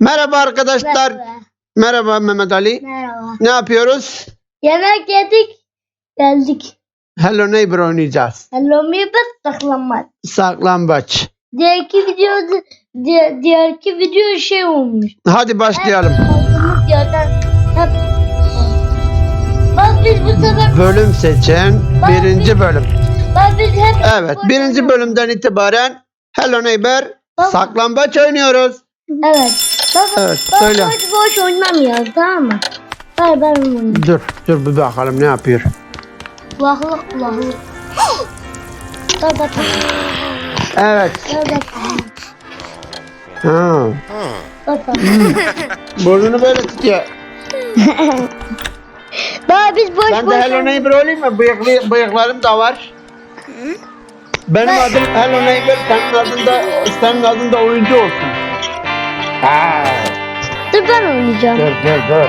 Merhaba arkadaşlar. Merhaba. Merhaba Mehmet Ali. Merhaba. Ne yapıyoruz? Yemek yedik. Geldik. Hello Neighbor oynayacağız. Hello me bir saklanmaç. Saklambaç. Diğerki video diğer, diğerki video şey olmuş. Hadi başlayalım. Yerden hep Bak biz bu sefer Bölüm seçen birinci bölüm. bak biz hep Evet birinci bölümden itibaren Hello Neighbor Baba. saklambaç oynuyoruz. Evet. Baba, Evet, baba söyle. boş boş oynamıyoruz tamam mı? Ver ben oynayayım. Dur dur bir bakalım ne yapıyor. Kulaklık kulaklık. Dur bak. Evet. Dur bak. Ha. Bak. Burnunu böyle tutuyor. Baba biz boş Ben boş de Hello Neighbor olayım mı? Bıyıklı, bıyıklarım da var. Benim adım Hello Neighbor, senin adın da, senin adın da oyuncu olsun. Ha. Ben oynayacağım. Dur dur dur.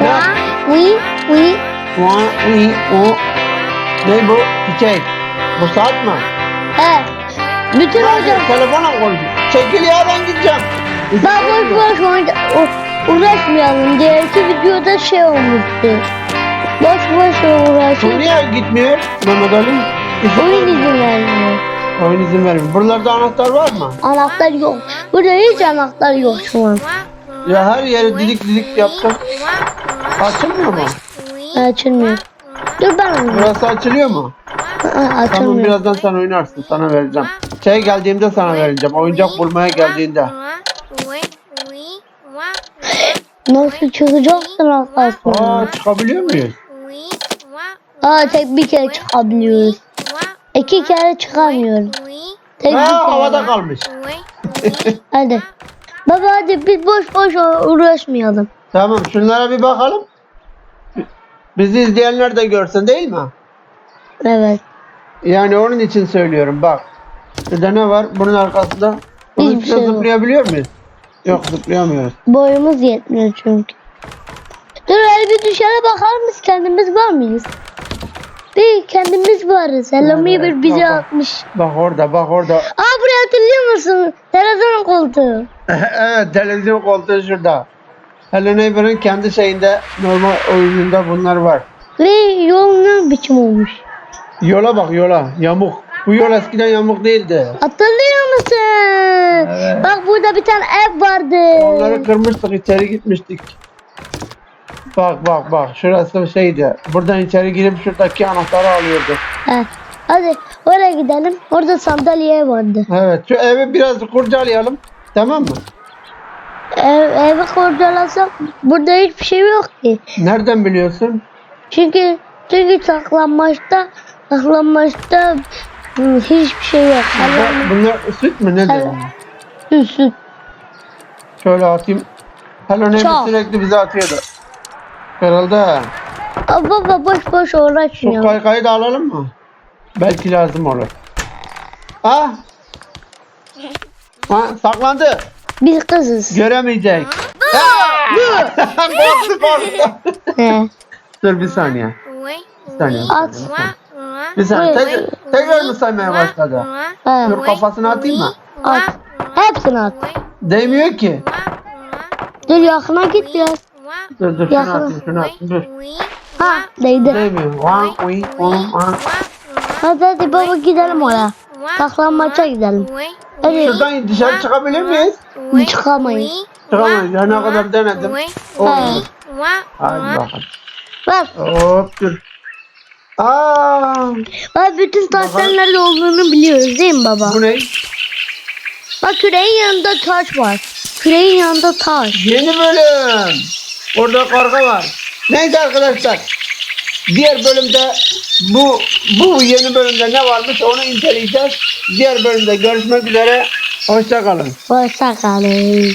Ne? Uy uy. Vaa, uy, o. Ne bu? Çiçek. Bu saat mi? He. Bütün Ne hocam. Telefona konuşuyor. Çekil ya ben gideceğim. Ben boş boş oyna- u- uğraşmayalım. Diğerki videoda şey olmuştu. Boş boş uğraşıp niye gitmiyor Mehmet Ali? Oyun izin vermiyor. Oyun izin vermiyor. Buralarda anahtar var mı? Anahtar yok. Burada hiç anahtar yok şu an. Ya her yeri didik didik yaptım. Açılmıyor mu? Açılmıyor. Dur ben oynayayım. Burası açılıyor mu? Aa, Tamam Açılmıyor. birazdan sen oynarsın. Sana vereceğim. Şey geldiğimde sana vereceğim. Oyuncak bulmaya geldiğinde. Nasıl çıkacaksın arkasına? Aa çıkabiliyor muyuz? Aa tek bir kere çıkabiliyoruz. İki kere çıkamıyoruz. Tek bir Aa kere. havada kalmış. Hadi. Baba hadi biz boş boş uğraşmayalım. Tamam şunlara bir bakalım. Bizi izleyenler de görsün değil mi? Evet. Yani onun için söylüyorum bak. Şurada ne var? Bunun arkasında. Bunun Hiçbir şey yok. zıplayabiliyor muyuz? Yok zıplayamıyoruz. Boyumuz yetmiyor çünkü. Dur hele bir dışarı bakar mısın? Kendimiz var mıyız? Bir kendimiz varız. Evet, bir bize baba. atmış. Bak orada bak orada. Aa musun? Televizyon koltuğu. evet televizyon koltuğu şurada. Hello Neighbor'ın kendi şeyinde normal oyununda bunlar var. Ve yol ne biçim olmuş? Yola bak yola. Yamuk. Bu yol eskiden yamuk değildi. Hatırlıyor musun? Evet. Bak burada bir tane ev vardı. Onları kırmıştık içeri gitmiştik. Bak bak bak şurası şeydi. Buradan içeri girip şuradaki anahtarı alıyordu. He. Hadi oraya gidelim. Orada sandalye vardı. Evet şu evi biraz kurcalayalım. Tamam mı? Ev, evi kurcalasak burada hiçbir şey yok ki. Nereden biliyorsun? Çünkü çünkü saklanmaçta saklanmaçta hiçbir şey yok. Bunlar, bunlar süt mü nedir? Süt süt. Şöyle atayım. Hello Çok. sürekli bize atıyordu. Herhalde. Baba boş boş Şu uğraşmıyor. kaykayı da alalım mı? Belki lazım olur. Ah! Ha, saklandı. Biz kızız. Göremeyecek. Ah! korktu korktu. He. Dur bir saniye. Bir saniye. At. Bir saniye. Buyur. Tekrar, mı saymaya başladı? He. Dur kafasını atayım mı? At. Hepsini at. Değmiyor ki. Dur yakına git biraz. Dur dur şunu Yakın. atayım şunu atayım dur. Ha değdi. Değmiyor. One, we, one, one. Hadi hadi baba gidelim oraya. Saklanmaça gidelim. Hadi. Şuradan dışarı çıkabilir miyiz? Çıkamayız. Çıkamayız. Ya ne kadar denedim. Olmuyor. Hadi bakalım. Bak, Hop dur. Aa, bak bütün taşların nerede olduğunu biliyoruz değil mi baba? bu ne? Bak küreğin yanında taş var. Küreğin yanında taş. Yeni bölüm. Orada karga var. Neyse arkadaşlar. Diğer bölümde bu bu yeni bölümde ne varmış onu inceleyeceğiz. Diğer bölümde görüşmek üzere. Hoşça kalın. Hoşça kalın.